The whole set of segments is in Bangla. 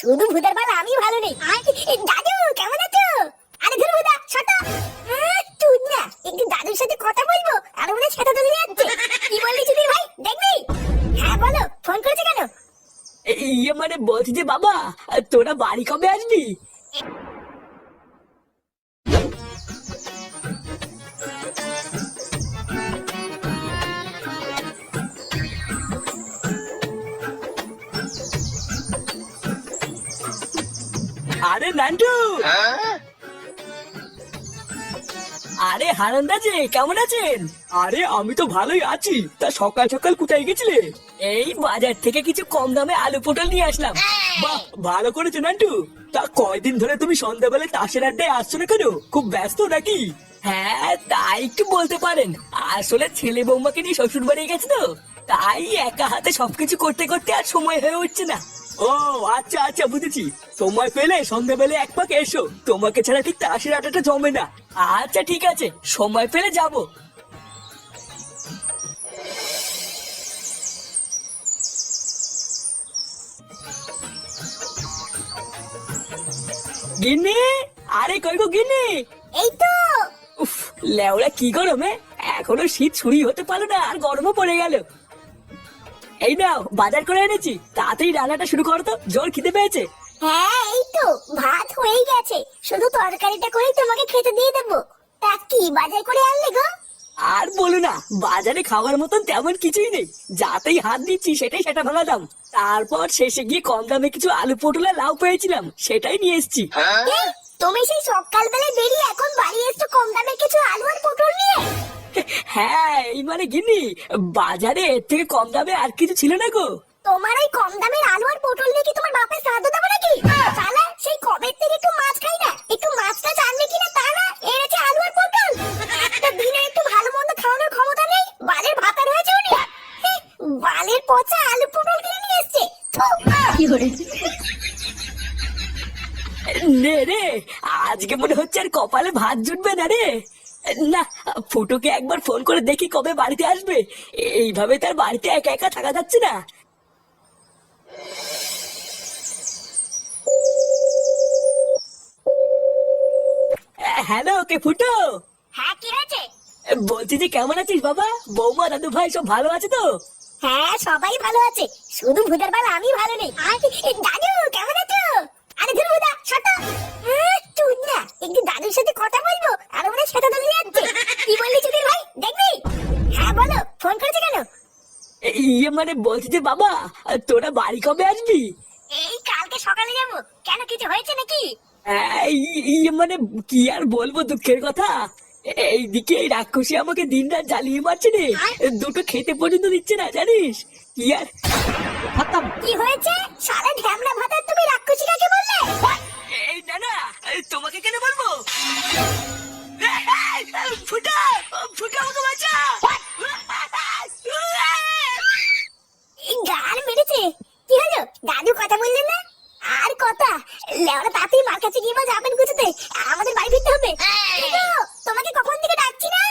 শুধু ভূতের বেলা আমি ভালো নেই। দাদু, কেমন আছো? আরে ধর ভূতা শত তুই না, একটু দাদুর সাথে কথা বলব, আর মনে সেটা তুলে যাচ্ছে। কি বললি চুদির ভাই? দেখবি? হ্যাঁ বলো ফোন করেছে কেন? ইয়ে মানে বলছি যে বাবা, তোরা বাড়ি কবে আসবি? নান্টু। আরে হারান্দা যে কেমন আছেন? আরে আমি তো ভালোই আছি। তা সকাল সকাল কোথায় গেছিলে? এই বাজার থেকে কিছু কম দামে আলু পটল নিয়ে আসলাম। বাহ ভালো করেছ নান্টু। তা কয়দিন ধরে তুমি সন্ধ্যাবেলায় তাসের আড্ডায় আসছো না কেন? খুব ব্যস্ত নাকি? হ্যাঁ তাই একটু বলতে পারেন। আসলে ছেলে বৌমাকে নিয়ে শ্বশুর বাড়ি গেছে তো। তাই একা হাতে সবকিছু করতে করতে আর সময় হয়ে উঠছে না। ও আচ্ছা আচ্ছা বুঝেছি। সময় পেলে সন্ধ্যাবেলা এক পাকে এসো। তোমাকে ছাড়া ঠিক তাসের আটাটা জমে না। আচ্ছা ঠিক আছে সময় পেলে যাব। গিন্নি আরে কই গো গিন্নি? এই তো। উফ লেওড়া কি গরমে? এখনও শীত ছুরি হতে পারল না আর গরমও পড়ে গেল। এই নাও বাজার করে এনেছি। তাড়াতাড়ি রান্নাটা শুরু করো তো জোর খিদে পেয়েছে। হ্যাঁ এই তো ভাত হয়ে গেছে। শুধু তরকারিটা করেই তোমাকে খেতে দিয়ে দেবো। তা কি বাজার করে আনলে গো? আর বলো না বাজারে খাওয়ার মতন তেমন কিছুই নেই। যাতেই হাত দিচ্ছি সেটাই সেটা ভাঙা দাম। তারপর শেষে গিয়ে কম দামে কিছু আলু পটল আর লাউ পেয়েছিলাম সেটাই নিয়ে এসেছি। তুমি সেই সকালবেলায় বেরিয়ে এখন বাড়ি এসছো কম দামে কিছু আলু আর পটল নিয়ে? হ্যাঁ এই মানে গিন্নি বাজারে এর থেকে কম দামে আর কিছু ছিল না গো। তোমার এই কম দামের আলু আর পটল নিয়ে কি তোমার বাপের শ্রাদ্ধ দেবো নাকি? শালা সেই কবে থেকে একটু মাছ খাই না? একটু মাছটা জানলে কিনা তা না? এনেছে আলু আর পটল। একটা দিনে একটু ভালো মন্দ খাওয়ানোর ক্ষমতা নেই? বালের ভাতা রয়েছে উনি? বালের পচা আলু পটল কিনে নিয়ে এসছে। থু। নে রে আজকে মনে হচ্ছে আর কপালে ভাত জুটবে না রে। না ফুটোকে একবার ফোন করে দেখি কবে বাড়িতে আসবে। এইভাবে তার বাড়িতে একা একা থাকা যাচ্ছে না। হ্যালো কে ফুটো? হ্যাঁ কি হয়েছে? বলছি যে কেমন আছিস বাবা? বৌমা দাদু ভাই সব ভালো আছে তো? হ্যাঁ সবাই ভালো আছে। শুধু ভূতের বেলা আমি ভালো নেই। দাদু মানে বলছি যে বাবা তোরা বাড়ি কবে আসবি? এই কালকে সকালে যাব। কেন কিছু হয়েছে নাকি? মানে কি আর বলব দুঃখের কথা? এইদিকে এই রাক্ষসী আমাকে দিন রাত জ্বালিয়ে মারছে রে। দুটো খেতে পর্যন্ত দিচ্ছে না জানিস? কি আর খতম। কি হয়েছে? সারা কথা বললেন না? আর কথা? লেওরা তাতেই মার কাছে গিয়ে যাবেন গুছোতে আমাদের বাড়ি ফিরতে হবে। তোমাকে কখন থেকে ডাকছি না?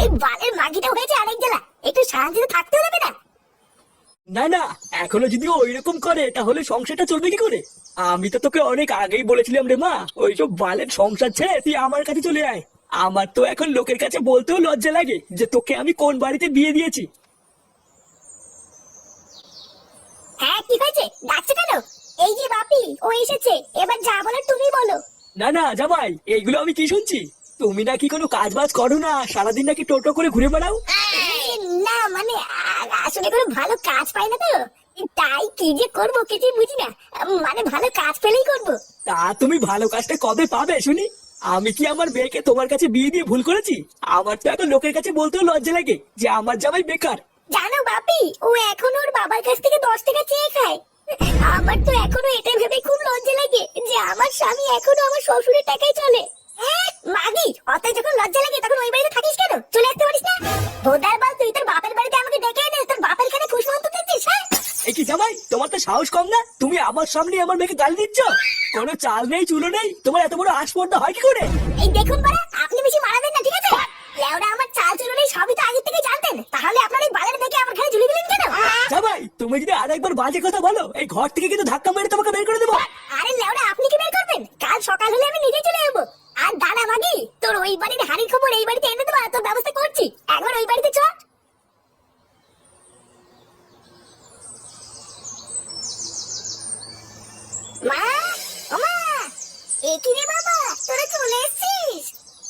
এই বালের মাগিটা হয়েছে আরেক জেলা একটু শান্তিতে থাকতেও দেবে না। না না এখনও যদি ওই রকম করে তাহলে সংসারটা চলবে কি করে? আমি তো তোকে অনেক আগেই বলেছিলাম রে মা ওই ওইসব বালের সংসার ছেড়ে তুই আমার কাছে চলে আয়। আমার তো এখন লোকের কাছে বলতেও লজ্জা লাগে যে তোকে আমি কোন বাড়িতে বিয়ে দিয়েছি হ্যাঁ কি হয়েছে? ডাকছে কেন? এই যে বাপি ও এসেছে। এবার যা বলার তুমি বলো। না না জামাই এইগুলো আমি কি শুনছি? তুমি নাকি কোনো কাজ বাজ করো না সারাদিন নাকি টোটো করে ঘুরে বেড়াও? না মানে আসলে কোনো ভালো কাজ পাই না তো। তাই কি যে করব বুঝি না। মানে ভালো কাজ পেলেই করব। তা তুমি ভালো কাজটা কবে পাবে শুনি? আমি কি আমার মেয়েকে তোমার কাছে বিয়ে দিয়ে ভুল করেছি? আমার তো এখন লোকের কাছে বলতেও লজ্জা লাগে যে আমার জামাই বেকার। জানো বাপি ও এখন ওর বাবার কাছ থেকে দশ টাকা চেয়ে খায়। আমার তো এখনও এটা ভেবে খুব লজ্জা লাগে যে আমার স্বামী এখনও আমার শ্বশুরের টাকায় চলে। হ্যাঁ, মাগি অত যখন লজ্জা লাগে তখন ওই বাড়িতে থাকিস কেন? চলে আসতে পারিস না? ভোদার বল তুই তোর বাপের বাড়িতে আমাকে ডেকে এনে তোর বাপের খানে দিচ্ছিস হ্যাঁ? এই কি জামাই তোমার তো সাহস কম না? তুমি আমার সামনে আমার মেয়েকে গালি দিচ্ছ? কোনো চাল নেই চুলো নেই তোমার এত বড় আসপর্দা হয় কি করে? এই দেখুন বাড়া আপনি বেশি মারাবেন না ঠিক আছে? লেওরা আমার চাল চুলো নেই সবই তো আগে থেকে জানতেন। তাহলে আপনার এই ঝুলে দিলেন কেন? জামাই তুমি যদি আরেকবার বাজে কথা বলো এই ঘর থেকে কিন্তু ধাক্কা মেরে তোমাকে বের করে দেবো। আরে লেওড়া আপনি কি বের করবেন? কাল সকাল হলে আমি নিজে চলে যাব। আর দাদা মাগি তোর ওই বাড়ির হাড়ির খবর এই বাড়িতে এনে দেবো তোর ব্যবস্থা করছি। একবার ওই বাড়িতে চল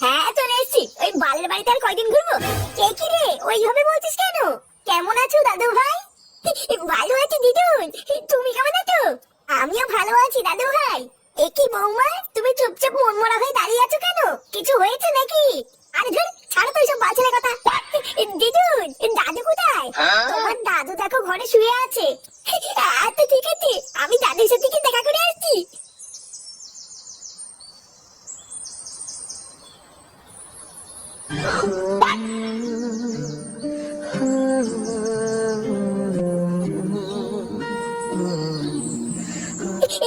হ্যাঁ চলে ওই বালের বাড়িতে আর কয়দিন ঘুরবো? এ কি রে ওইভাবে বলছিস কেন? কেমন আছো দাদু ভাই ভালো আছি দিদুন। তুমি কেমন আছো? আমিও ভালো আছি দাদু ভাই এ কি বৌমা তুমি চুপচাপ মন মরা হয়ে দাঁড়িয়ে আছো কেন? কিছু হয়েছে নাকি? আরে ধর ছাড়ো তো এইসব বাচ্চার কথা। দিদুন দাদু কোথায়? তোমার দাদু দেখো ঘরে শুয়ে আছে। আচ্ছা ঠিক আছে আমি দাদুর সাথে কি দেখা করে আসছি?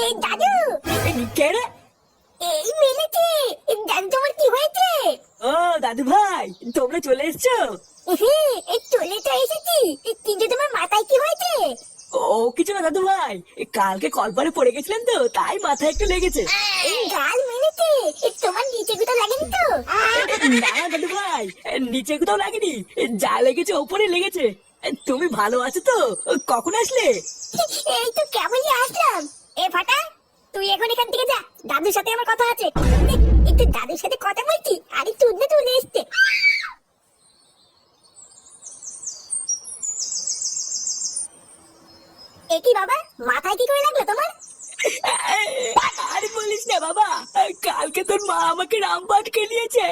এই দাদু! কে রে? এই মেলেছে দাদু তোমার কি হয়েছে? ও দাদু ভাই তোমরা চলে এসছো? এই চলে তো এসেছি। কিন্তু তোমার মাথায় কি হয়েছে? ও কিছু না দাদু ভাই কালকে কলপারে পড়ে গেছিলেন তো তাই মাথায় একটু লেগেছে। গাল মেরেছে তোমার নিচে কোথাও লাগেনি তো? না দাদু ভাই নিচে কোথাও লাগেনি। যা লেগেছে ওপরে লেগেছে। তুমি ভালো আছো তো? কখন আসলে? এই তো কেমনই আসলাম। এ ফাটা, তুই এখন এখান থেকে যা। দাদুর সাথে আমার কথা আছে। একটু দাদুর সাথে কথা বলছি, আরে চুদনে চলে এসছে। এ কি বাবা, মাথায় কি করে লাগল তোমার? আরে বলিস না বাবা, কালকে তোর মা আমাকে রামপাট কে নিয়েছে।